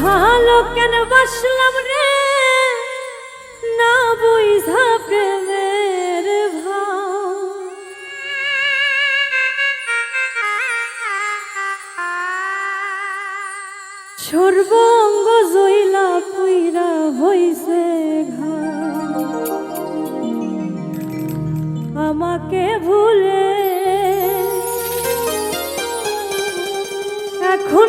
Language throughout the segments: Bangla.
ভালো কেন বসলাম রে? না বুঝা প্রেমের ভাও সর্বঙ্গ জইলা পুইরা হইছে ঘা আমাকে ভুলে এখন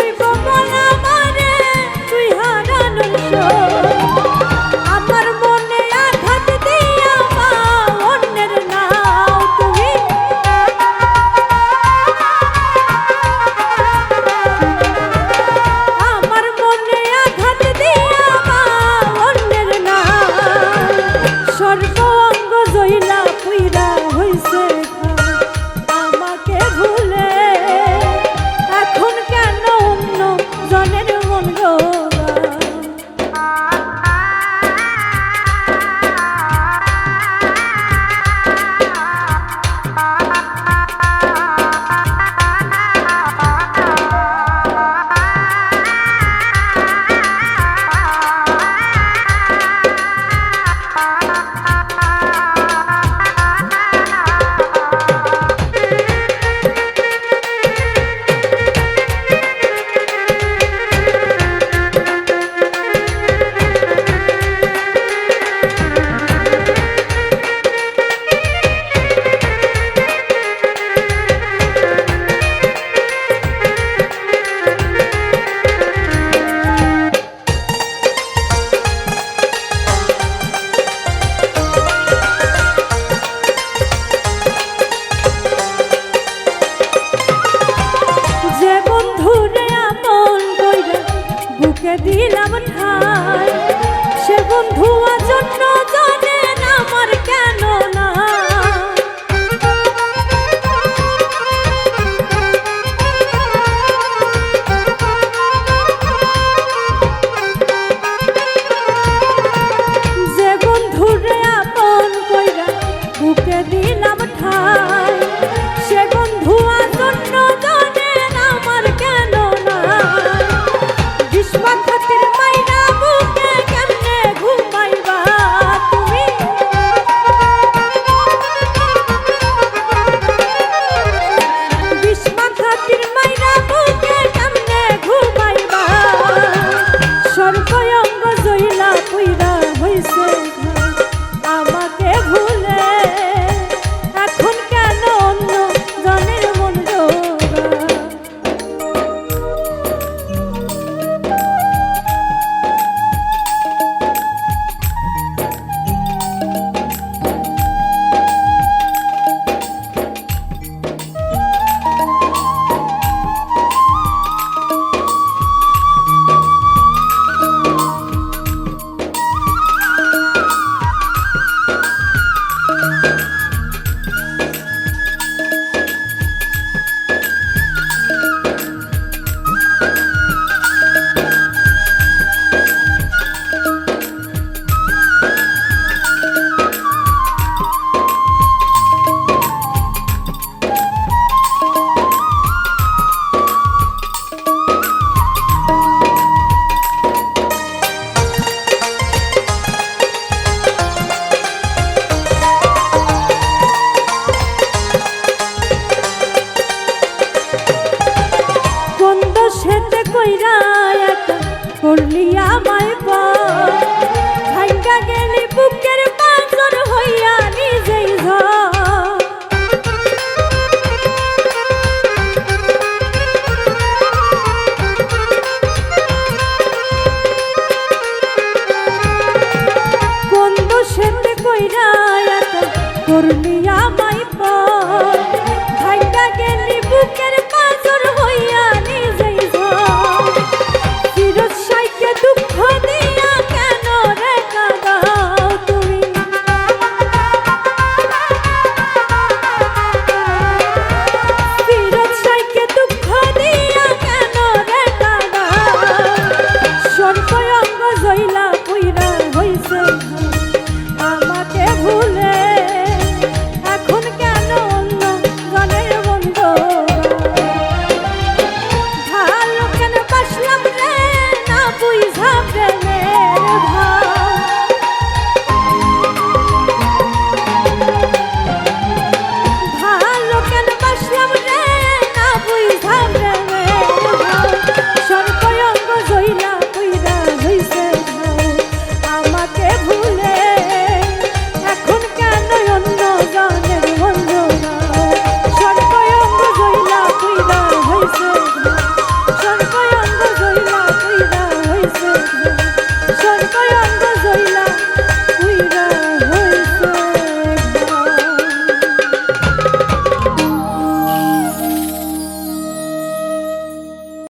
তুই গোপন আমারে তুই হারানোর দিলাম ঠাই। হেতে কইরা করলি আমায় পা গেলি বুকের পাঁচর হইয়া